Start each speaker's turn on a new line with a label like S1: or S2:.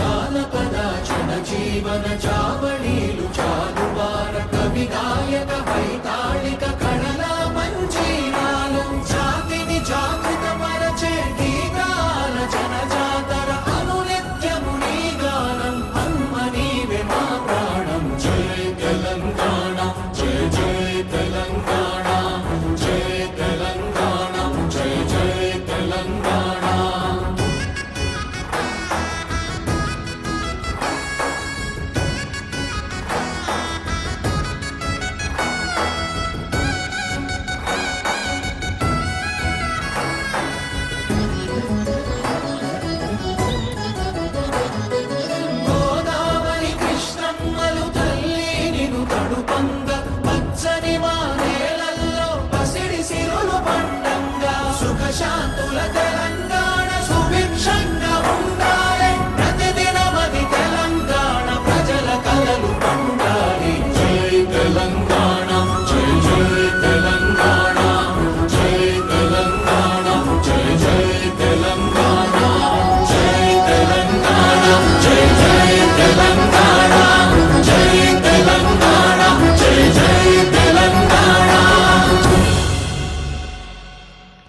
S1: జానపద జనజీవన చావళీలు చాలువార కవి గాయక పై శాంతుల తెలంగాణ సుభిక్షంగా